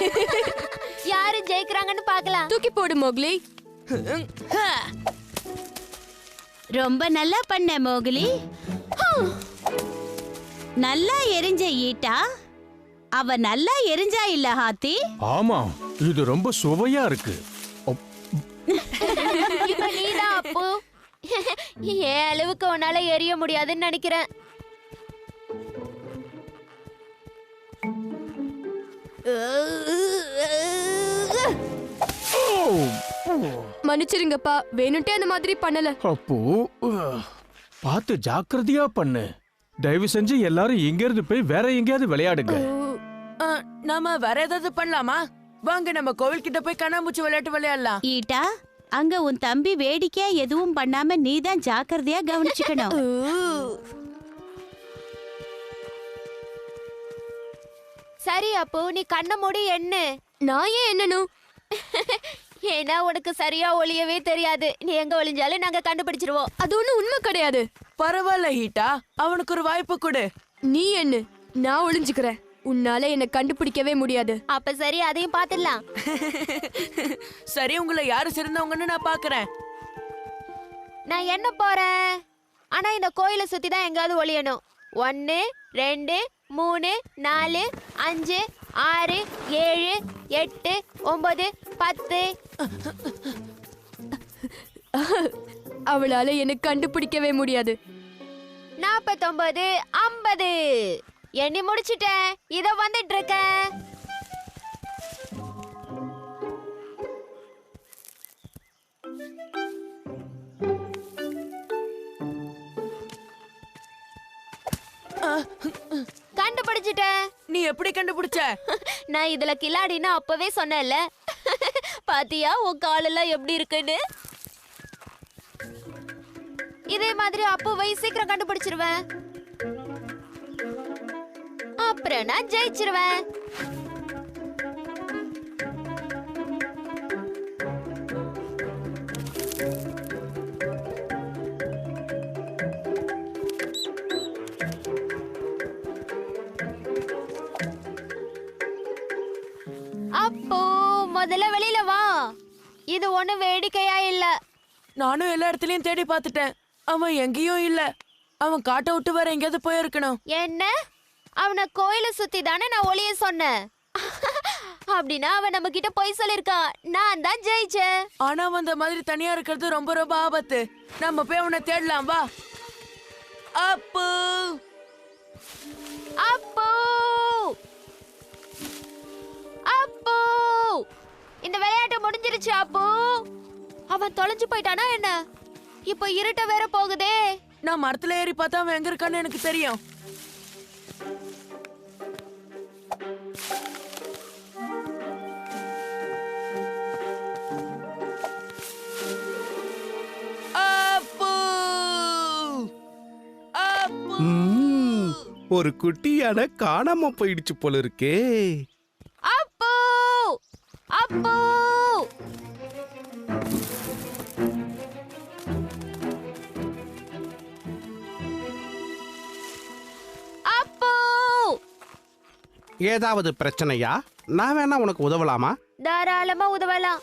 யாரு ஜெயிக்கிறாங்கன்னு பார்க்கலாம். தூக்கி போடு மோக்லி. ரொம்ப நல்லா பண்ண மோகிலி. நல்லா எரிஞ்ச ஈட்டா? அவ நல்லா எரிஞ்சா இல்ல ஹாத்தி? ஆமா இது ரொம்ப சுவையா இருக்கு. இப்ப நீதான் அப்பு. என் அளவுக்கு உன்னால எரிய முடியாதுன்னு நினைக்கிறேன். மன்னிச்சிருங்கப்பா வேணும்ட்டே அந்த மாதிரி பண்ணல. அப்போ பார்த்து ஜாக்கிரதையா பண்ணு. தயவு செஞ்சு எல்லாரும் இங்க இருந்து போய் வேற எங்கேயாவது விளையாடுங்க. ஆ, நாம வேற ஏதாவது பண்ணலாமா? வாங்க நம்ம கோவில் கிட்ட போய் கண்ணாமூச்சி விளையாட்டு விளையாடலாம். ஈட்டா அங்க உன் தம்பி வேடிக்கையா எதுவும் பண்ணாம நீதான் ஜாக்கிரதையா கவனிச்சுக்கணும். சரி அப்பு நீ கண்ணை மூடி என்ன நான் ஏன் என்னனும் ஏன்னா உனக்கு சரியா ஒளியவே தெரியாது. நீ எங்க ஒளிஞ்சாலும் நாங்க கண்டுபிடிச்சிருவோம். அது ஒண்ணும் உண்மை கிடையாது. பரவாயில்ல ஹீட்டா. அவனுக்கு ஒரு வாய்ப்பு கொடு. நீ என்ன நான் ஒளிஞ்சுக்கிறேன். உன்னால என்ன கண்டுபிடிக்கவே முடியாது. அப்ப சரி அதையும் பாத்துடலாம் சரி உங்களை யாரு சிறந்தவங்கன்னு நான் பாக்குறேன் நான் என்ன போறேன்? ஆனா இந்த கோயிலை சுத்தி தான் எங்காவது ஒளியணும். ஒன்னு ரெண்டு மூணு நாலு அஞ்சு ஆறு ஏழு எட்டு ஒன்பது பத்து. அவளால என்ன கண்டுபிடிக்கவே முடியாது. நாற்பத்தொன்பது ஐம்பது. எண்ணி முடிச்சிட்டேன். இதோ வந்துட்டு இருக்கேன் கண்டுபிடிச்சிட்டேன் நீ எப்படி கண்டுபிடிச்ச? நான் இதுல கில்லாடின்னு அப்பவே சொன்னேன்ல. பாத்தியா உன் காலெல்லாம் எப்படி இருக்குன்னு? இதே மாதிரி அப்பவை சீக்கிரம் கண்டுபிடிச்சிருவேன். அப்புறம் நான் ஜெயிச்சிருவேன். ஒண்ணு வேடிக்கையா இல்ல. நானும் எல்லா இடத்துலயும் தேடி பார்த்துட்டேன். அவன் எங்கேயும் இல்ல. அவன் காட்டை விட்டு வேற எங்கேயாவது போயிருக்கணும். என்ன? அவனை கோயில சுத்தி தானே நான் ஒளிய சொன்னேன். அப்படின்னா அவன் நம்ம கிட்ட போய் சொல்லிருக்கான் நான் தான் ஜெயிச்சேன். ஆனா அவன் அந்த மாதிரி தனியா இருக்கிறது ரொம்ப ரொம்ப ஆபத்து. நம்ம போய் அவனை தேடலாம். வா. அப்பு. அப்போ. அப்போ. இந்த விளையாட்டு முடிஞ்சிருச்சு அப்போ. அவன் தொலைஞ்சு போயிட்டானா என்ன? இப்போ இருட்ட வேற போகுதே. நான் மரத்துல ஏறி பார்த்தா அவன் எங்க இருக்கான்னு எனக்கு தெரியும். அப்பு. அப்பு. ம்ம். ஒரு குட்டியான காணாம போயிடுச்சு போல இருக்கே. அப்போ அப்போ. ஏதாவது பிரச்சனையா? நான் வேணா உனக்கு உதவலாமா? தாராளமா உதவலாம்.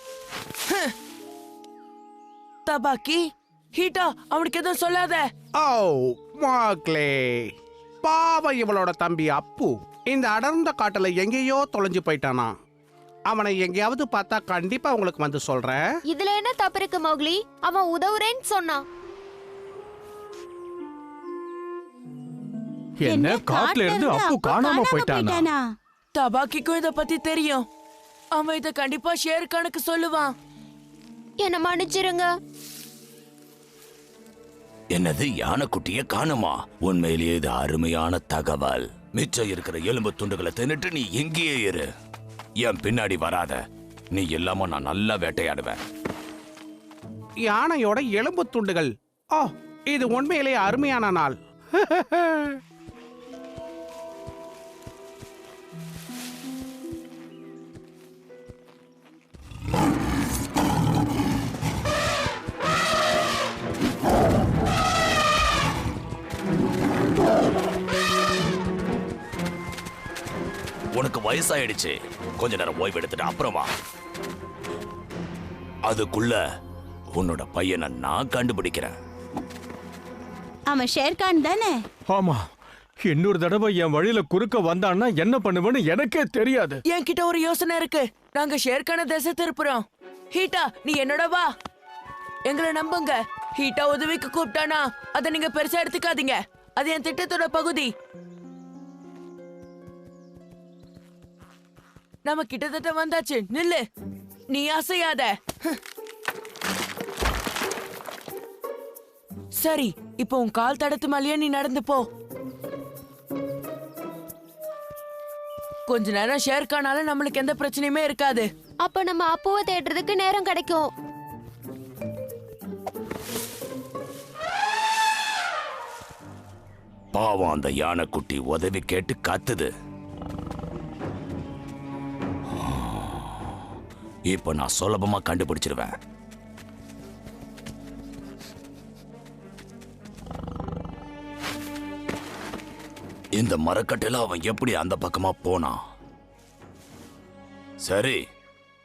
தபாக்கி ஹீட்டா அவனுக்கு எதுவும் சொல்லாத. ஓ மாக்லே. பாவம் இவளோட தம்பி அப்பு. இந்த அடர்ந்த காட்டுல எங்கேயோ தொலைஞ்சு போயிட்டானா? அவனை எங்கேயாவது பார்த்தா கண்டிப்பா உங்களுக்கு வந்து சொல்றேன். இதுல என்ன தப்பு இருக்கு மௌக்லி அவன் உதவுறேன்னு சொன்னான். என்ன காட்டுல இருந்து அப்பு காணாம போயிட்டானா? தபாக்கிக்கும் இத பத்தி தெரியும். அவன் இத கண்டிப்பா ஷேர்கானுக்கு சொல்லுவான். என்ன மன்னிச்சிருங்க. என்னது யானைக்குட்டிய காணுமா? உண்மையிலேயே இது அருமையான தகவல். மிச்சம் இருக்கிற எலும்பு துண்டுகளை தின்னுட்டு நீ எங்கேயே இரு. என் பின்னாடி வராத. நீ இல்லாம நான் நல்லா வேட்டையாடுவேன். யானையோட எலும்பு துண்டுகள். ஓ இது உண்மையிலேயே அருமையான நாள். வயசாயிடுச்சு. கொஞ்ச நேரம் ஓய்வு எடுத்துட்டு அப்புறம் அதுக்குள்ள உன்னோட பையனை நான் கண்டுபிடிக்கிறேன். அவன் ஷேர்கான் தானே? ஆமா. இன்னொரு தடவை என் வழியில குறுக்க வந்தான்னா என்ன பண்ணுவேன்னு எனக்கே தெரியாது. என்கிட்ட ஒரு யோசனை இருக்கு. நாங்க ஷேர்கான திசை திருப்புறோம். ஹீட்டா நீ என்னோட வா. எங்களை நம்புங்க. ஹீட்டா உதவிக்கு கூப்பிட்டானா? அதை நீங்க பெருசா எடுத்துக்காதீங்க. அது என் திட்டத்தோட பகுதி. நம்ம கிட்டத்தட்ட வந்தாச்சு. நில்லு. நீ அசையாத. சரி இப்போ உன் கால் தடத்து மேலேயே நீ நடந்து போ. கொஞ்ச நேரம் ஷேர்கானால நம்மளுக்கு எந்த பிரச்சனையுமே இருக்காது. அப்ப நம்ம அப்புவை தேடுறதுக்கு நேரம் கிடைக்கும். பாவம் அந்த யானைக்குட்டி உதவி கேட்டு கத்துது. இப்ப நான் சுலபமா கண்டுபிடிச்சிருவேன். இந்த மரக்கட்டையில அவன் எப்படி அந்த பக்கமா போனான் சரி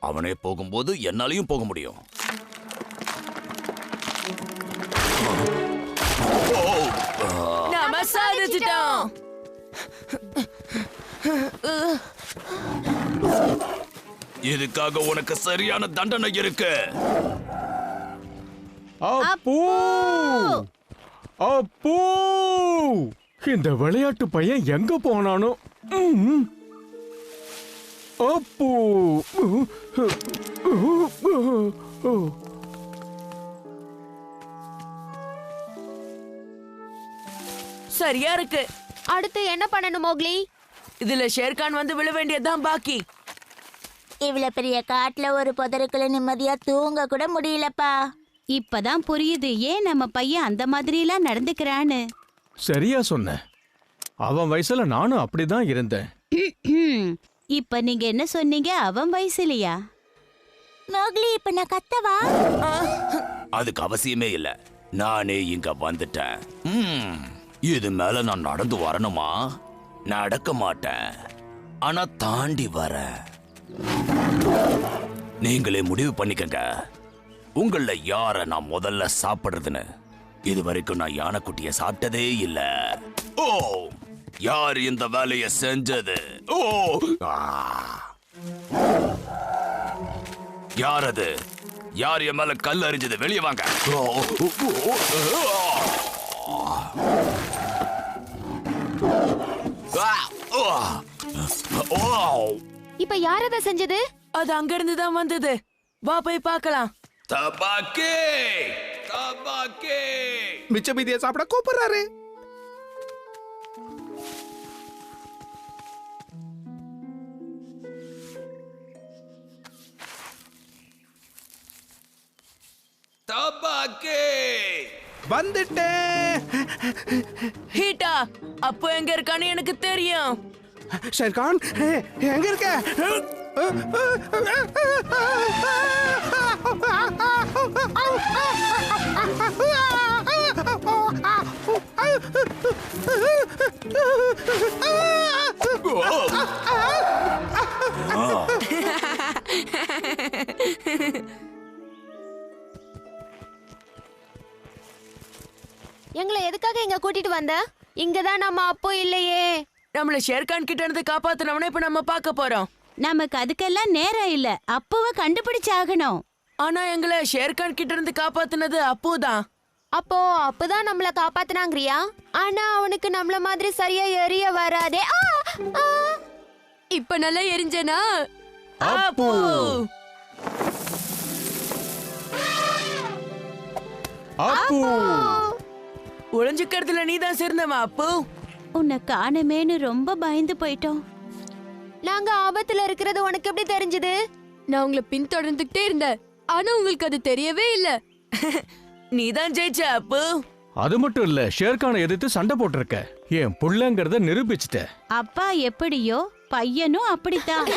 அவனே போகும்போது என்னாலையும் போக முடியும். நாம சாதிச்சிட்டோம். இதுக்காக உனக்கு சரியான தண்டனை இருக்கு? அப்பு! அப்பு! இந்த விளையாட்டு பையன் எங்க போனானோ. அப்பு! சரியா இருக்கு. அடுத்து என்ன பண்ணணும் மோக்லி? இதுல ஷேர்கான் வந்து விழ வேண்டியதுதான் பாக்கி. இவ்வளவு பெரிய காட்டுல ஒரு புதருக்குள்ள நிம்மதியா தூங்க கூட முடியலப்பா. இப்பதான் புரியுது ஏன் நம்ம பையன் அந்த மாதிரிலாம் நடந்துக்கிறான்னு. சரியா சொன்ன. அவன் வயசுல நானும் அப்படிதான் இருந்தேன். இப்ப நீங்க என்ன சொன்னீங்க? அவன் வயசுலயா? மோக்லி இப்ப நான் கத்தவா? அதுக்கு அவசியமே இல்ல. நானே இங்க வந்துட்டேன். ம், இது மேல நான் நடந்து வரணுமா? நடக்க மாட்டேன். ஆனா தாண்டி வர நீங்களே முடிவு பண்ணிக்கங்க. உங்கள யார நான் முதல்ல சாப்பிடுறதுன்னு? இது வரைக்கும் நான் யானைக்குட்டிய சாப்பிட்டதே இல்ல. ஓ யார் இந்த வேலைய செஞ்சது? ஓ யார் அது? யார் என் மேல கல் அறிஞ்சது வெளியே வாங்க. ஓ. ஓ. இப்ப யார் அதை செஞ்சது? அது அங்க இருந்து தான் வந்தது. வா போய் பார்க்கலாம். தபாக்கே! தபாக்கே! மிச்ச மீதியை சாப்பிட கூப்பிடுறாரு. தபாக்கே! வந்துட்டேன். ஹீட்டா அப்போ எங்க இருக்கான்னு எனக்கு தெரியும். ஷேர்கான் எங்க இருக்க? எங்களை எதுக்காக இங்க கூட்டிட்டு வந்த? இங்கதான் நம்ம அப்போ இல்லையே. நம்மள ஷேர்கான் கிட்ட இருந்து காப்பாத்துனவன இப்ப நம்ம பார்க்க போறோம். நமக்கு அதுக்கெல்லாம் நேரம் இல்ல. அப்பவ கண்டுபிடிச்சாகணும். ஆனா எங்களை ஷேர்கான் கிட்ட இருந்து காப்பாத்துனது அப்போதான் அப்போ அப்பதான் நம்மள காப்பாத்துனாங்கறியா? ஆனா அவனுக்கு நம்மள மாதிரி சரியா எரிய வராதே. ஆ! ஆ! இப்ப நல்லா எரிஞ்சனா? அப்பு. அப்பு. ஒளிஞ்சுக்கிறதுல நீ தான் சிறந்தவன் அப்பு. உன்னை காணுமேன்னு ரொம்ப பயந்து போயிட்டோம். நாங்க ஆபத்துல இருக்கிறது உனக்கு எப்படி தெரிஞ்சது? நான் உங்களை பின்தொடர்ந்துகிட்டே இருந்தேன். ஆனா உங்களுக்கு அது தெரியவே இல்ல. நீ தான் ஜெயிச்ச அப்பு. அது மட்டும் இல்ல ஷேர்கானை எதிர்த்து சண்டை போட்டிருக்க. என் புள்ளங்கிறத நிரூபிச்சிட்ட. அப்பா எப்படியோ பையனும் அப்படித்தான்.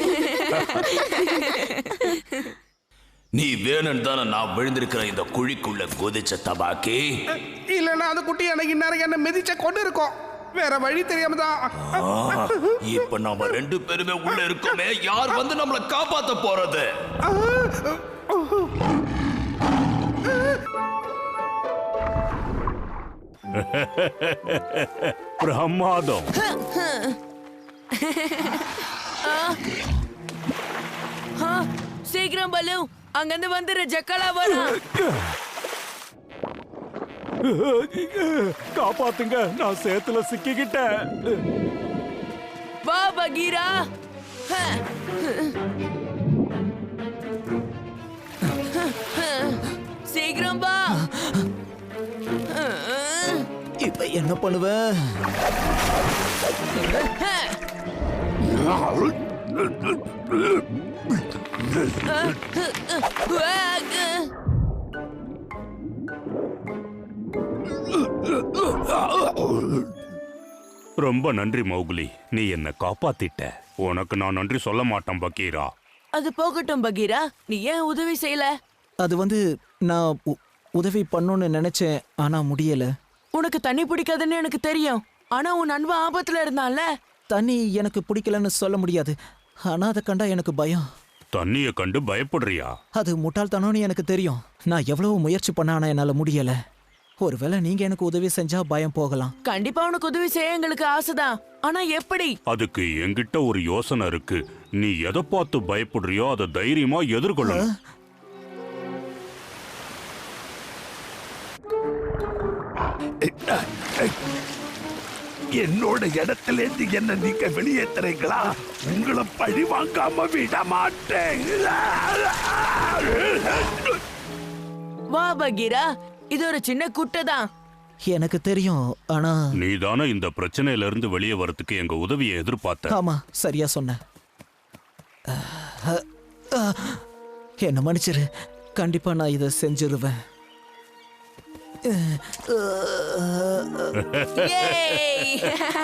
நீ வேணும்னு தானே நான் விழுந்திருக்கிற இந்த குழிக்குள்ள குதிச்ச தபாக்கி? இல்லைன்னா அந்த குட்டி எனக்கு இந்நேரம் என்ன மிதிச்ச கொண்டு இருக்கோம் வேற வழி தெரியாம தான். இப்ப நாம ரெண்டு பேருமே உள்ள இருக்கோமே. யார் வந்து நம்மள காப்பாத்த போறது? பிரமாதம். சீக்கிரம் பலு அங்கிருந்து வந்துரு ஜக்கலா வரும். காப்பாத்துங்க. நான் சேத்துல சிக்கிக்கிட்டேன். வா பகீரா. ஹ. சீக்கிரம் வா. இப்ப என்ன பண்ணுவேன் ரொம்ப நன்றி மௌகுலி. நீ என்ன காப்பாத்திட்ட. உனக்கு நான் நன்றி சொல்ல மாட்டேன் பக்கீரா அது போகட்டும் பகீரா. நீ ஏன் உதவி செய்யல? அது வந்து நான் உ- உதவி பண்ணணும்னு நினைச்சேன் ஆனா முடியல. உனக்கு தண்ணி பிடிக்காதுன்னு எனக்கு தெரியும். ஆனா உன் நண்பன் ஆபத்துல இருந்தான்ல தண்ணி எனக்கு பிடிக்கலன்னு சொல்ல முடியாது. ஆனா அதை கண்டா எனக்கு பயம். தண்ணிய கண்டு பயப்படுறியா? அது முட்டாள்தனம்னு எனக்கு தெரியும். நான் எவ்வளவு முயற்சி பண்ண ஆனா என்னால முடியல. ஒருவேளை நீங்க எனக்கு உதவி செஞ்சா பயம் போகலாம். கண்டிப்பா உனக்கு உதவி செய்ய எங்களுக்கு ஆசைதான். ஆனா எப்படி? அதுக்கு என்கிட்ட ஒரு யோசனை இருக்கு. நீ எதை பார்த்து பயப்படுறியோ அதை தைரியமா எதிர்கொள்ளணும். என்னோட இடத்துல இருந்து என்ன நீங்க வெளியேத்துறீங்களா உங்களை பழி வாங்காம விட மாட்டேன். வா பகீரா. இது ஒரு சின்ன குட்டை தான் எனக்கு தெரியும் ஆனா நீதானே இந்த பிரச்சனையில இருந்து வெளியே வரதுக்கு எங்க உதவியை எதிர்பார்த்த. ஆமா சரியா சொன்ன. என்ன மன்னிச்சிரு. கண்டிப்பா நான் இதை செஞ்சிருவேன்!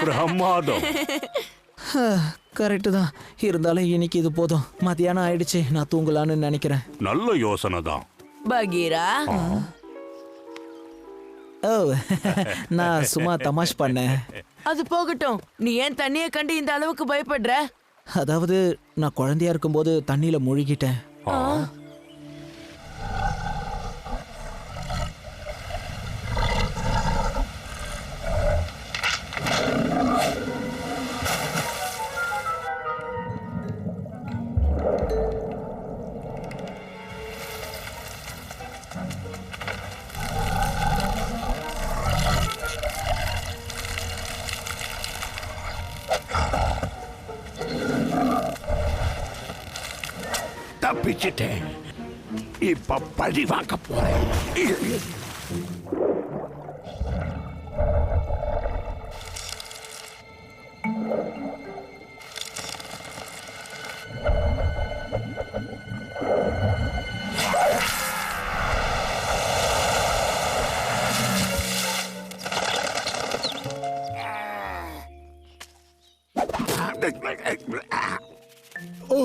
பிரமாதம். கரெக்டு தான் இருந்தாலும் இன்னைக்கு இது போதும். மத்தியானம் ஆயிடுச்சு. நான் தூங்கலான்னு நினைக்கிறேன். நல்ல யோசனை தான் பகீரா ஓ. நான் சும்மா தமாஷ் பண்ணேன். அது போகட்டும். நீ ஏன் தண்ணிய கண்டு இந்த அளவுக்கு பயப்படுற? அதாவது நான் குழந்தையா இருக்கும்போது தண்ணியில முழுகிட்டேன். தப்பிச்சிட்டேன் இப்ப பழி வாங்க போறேன் ஓ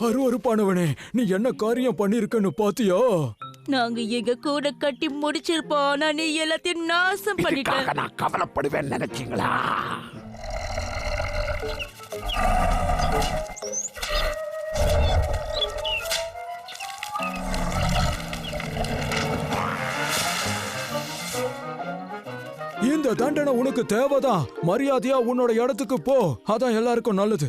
அருவருப்பானவனே நீ என்ன காரியம் பண்ணிருக்கன்னு பாத்தியா? நாங்க எங்க கூட கட்டி முடிச்சிருப்போம் ஆனா நீ எல்லாத்தையும் நாசம் பண்ணிட்ட இதுக்காக நான் கவலைப்படுவேன் நினைச்சீங்களா? இந்த தண்டனை உனக்கு தேவைதான். மரியாதையா உன்னோட இடத்துக்கு போ. அதான் எல்லாருக்கும் நல்லது.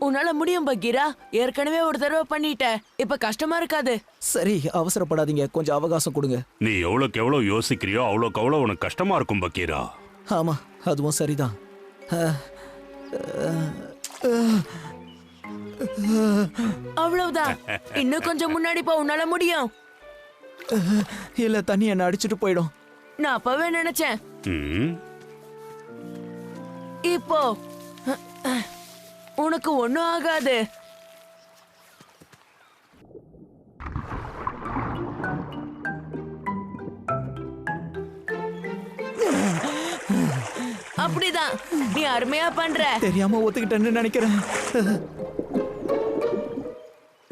உன்னால முடியும் பகீரா. ஏற்கனவே ஒரு தடவை பண்ணிட்ட இப்ப கஷ்டமா இருக்காது. சரி அவசரப்படாதீங்க. கொஞ்சம் அவகாசம் கொடுங்க. நீ எவ்வளவுக்கு எவ்வளவு யோசிக்கிறியோ அவ்வளவுக்கு அவ்வளவு உனக்கு கஷ்டமா இருக்கும் பக்கீரா ஆமா அதுவும் சரிதான். அஹ், அவ்வளவுதான். இன்னும் கொஞ்சம் முன்னாடி போ உன்னால முடியும். இல்ல தண்ணி என்ன அடிச்சிட்டு போயிடும். நான் அப்பவே நினைச்சேன். ம், இப்போ உனக்கு ஒண்ணும் ஆகாது. அப்படிதான். நீ அருமையா பண்ற. தெரியாம ஒத்துக்கிட்டேன்னு நினைக்கிறேன்.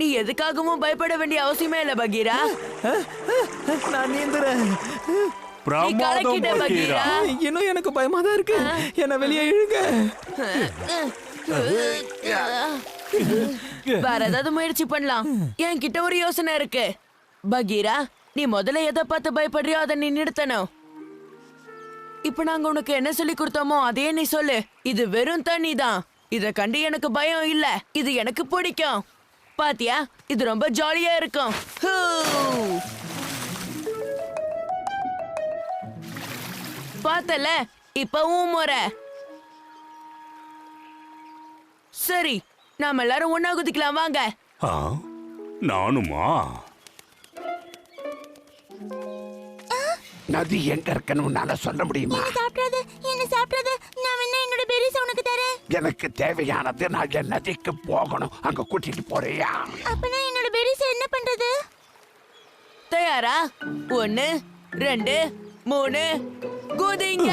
நீ எதுக்காகவும் பயப்பட வேண்டிய அவசியமே இல்ல பகீரா. நான் நீந்துறேன். இன்னும் எனக்கு பயமா தான் இருக்கு. என்ன வெளியே இழுங்க. வேற ஏதாவது முயற்சி பண்ணலாம். என்கிட்ட ஒரு யோசனை இருக்கு. பகீரா நீ முதல்ல எதை பார்த்து பயப்படுறியோ அதை நீ நிறுத்தணும். இப்ப நாங்க உனக்கு என்ன சொல்லி கொடுத்தோமோ அதே நீ சொல்லு. இது வெறும் தண்ணி தான். இத கண்டு எனக்கு பயம் இல்ல. இது எனக்கு பிடிக்கும். பாத்தியா? இது ரொம்ப ஜாலியா இருக்கும். ஹூ. பார்த்தல? இப்பவும் முறை. சரி நாம எல்லாரும் ஒன்னா குதிக்கலாம் வாங்க. ஆ, நானுமா? நதி எங்க இருக்குன்னு உன்னால சொல்ல முடியுமா? சாப்பிடாத என்ன சாப்பிடாத நான் வேணா என்னோட பெரிச உனக்கு தரேன். எனக்கு தேவையானது நான் என் நதிக்கு போகணும். அங்க கூட்டிட்டு போறியா? அப்பனா என்னோட பெரிச என்ன பண்றது? தயாரா? ஒன்னு ரெண்டு மூணு. குதிங்க!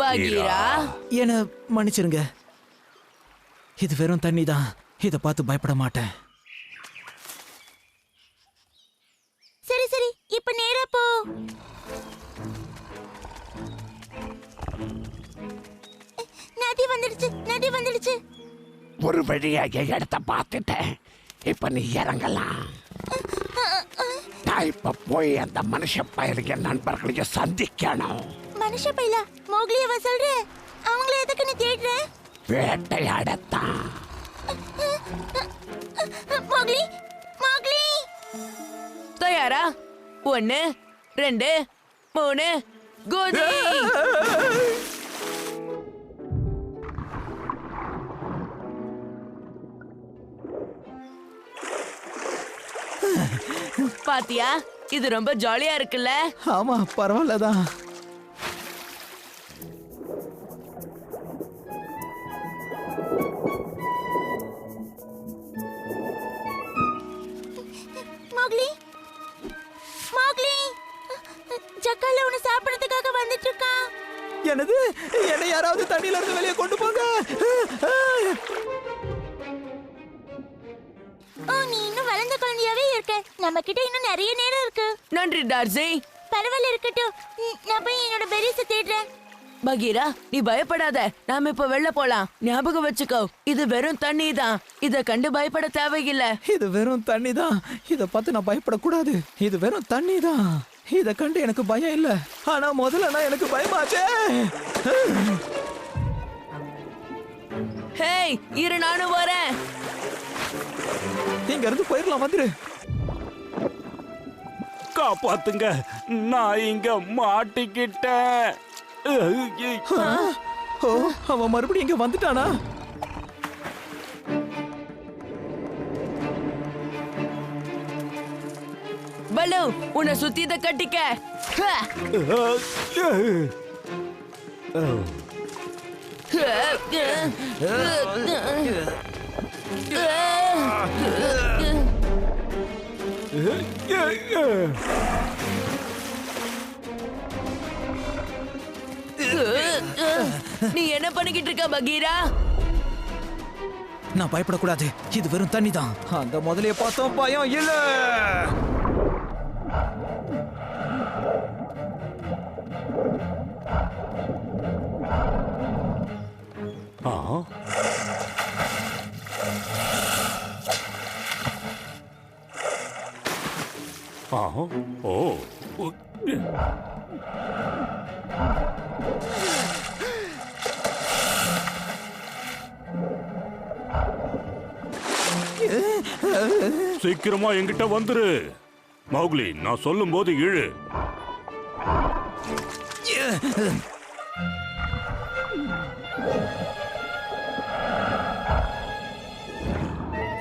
பகீரா. என்ன மன்னிச்சிருங்க. இது வெறும் தண்ணி தான் இதை பார்த்து பயப்பட மாட்டேன். சரி சரி. இப்ப நேரா போ. நதி வந்துடுச்சு. நதி வந்துடுச்சு. ஒரு வழியா என் இடத்த பார்த்துட்டேன். இப்ப நீ இறங்கலாம். நான் இப்ப போய் அந்த மனுஷ பயிரிக நண்பர்களையும் சந்திக்கணும். மனுஷ பைலா மோக்லியவா சொல்ற. அவங்கள எதுக்கு நீ தேடுற? வேட்டையாடத்தான். மோக்லி? மோக்லி? தயாரா? ஒன்னு ரெண்டு மூணு குதி. பாத்தியா? இது ரொம்ப ஜாலியா இருக்குல்ல? ஆமா பரவாயில்ல தான் மோக்லி மோக்லி ஜக்கால உன்னை சாப்பிடறதுக்காக வந்துட்டு இருக்கான் என்னது? என்னை யாராவது தண்ணியில இருந்து வெளியே கொண்டு போங்க. ஓ நீ இன்னும் வளர்ந்த குழந்தையாவே இருக்க. நம்ம கிட்ட இன்னும் நிறைய நேரம் இருக்கு. நன்றி டார்சி பரவாயில்ல இருக்கட்டும். நான் போய் என்னோட பெரிச தேடுறேன். பகீரா நீ பயப்படாத. நாம இப்ப வெளில போலாம். ஞாபகம் வச்சுக்கோ இது வெறும் தண்ணி தான். இத கண்டு பயப்பட தேவையில்லை. இது வெறும் தண்ணி தான். இதை பார்த்து நான் பயப்படக்கூடாது. இது வெறும் தண்ணி தான். இதை கண்டு எனக்கு பயம் இல்ல. ஆனா முதல்ல நான் எனக்கு பயமாச்சே. ஹேய் இரு நானும் வரேன். இங்க இருந்து போயிடலாம் வந்துரு. காப்பாத்துங்க. நான் இங்க மாட்டிக்கிட்டேன்? ஓ அவன் மறுபடியும் இங்க வந்துட்டானா? பலு உன்னை சுத்தி இத கட்டிக்க ஹ! நீ என்ன பண்ணிக்கிட்டு இருக்க பகீரா? நான் பயப்படக்கூடாது. இது வெறும் தண்ணி தான் அந்த முதலைய பார்த்தோம் பயம் இல்ல. ஓ உ- சீக்கிரமா என்கிட்ட வந்துரு. மௌக்லி நான் சொல்லும் போது இழு.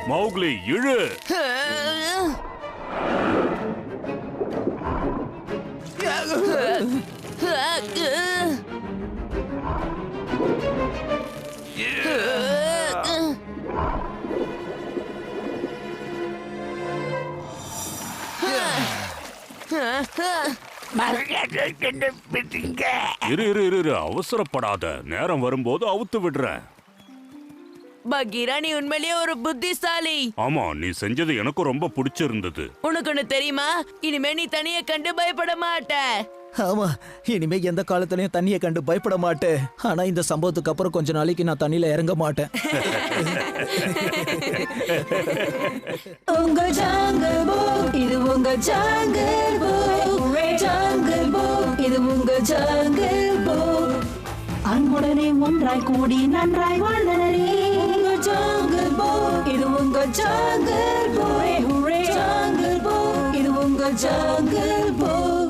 மௌக்லி இழு. இரு இரு இரு இரு. அவசரப்படாத. நேரம் வரும்போது அவுத்து விடுறேன். பகீரா நீ உண்மையிலேயே ஒரு புத்திசாலி. ஆமா நீ செஞ்சது எனக்கு ரொம்ப பிடிச்சிருந்தது. உனக்கு ஒண்ணு தெரியுமா? இனிமே நீ தனிய கண்டு பயப்பட மாட்ட. ஆமா இனிமே எந்த காலத்துலயும் தண்ணியை கண்டு பயப்பட மாட்டேன். ஆனா இந்த சம்பவத்துக்கு அப்புறம் கொஞ்ச நாளைக்கு நான் தண்ணியில இறங்க மாட்டேன். உங்க ஜாங்கிள் புக் இது உங்க ஜாங்கிள் புக் ஜாங்கிள் புக் இது உங்க ஜாங்கிள் புக் அன்புடனே ஒன்றாய் கூடி நன்றாய் வாழ்ந்தனரே. உங்க ஜாங்கிள் புக் இது உங்க ஜாங்கிள் புக் ஜாங்கிள் புக் இது உங்க ஜாங்கிள் புக்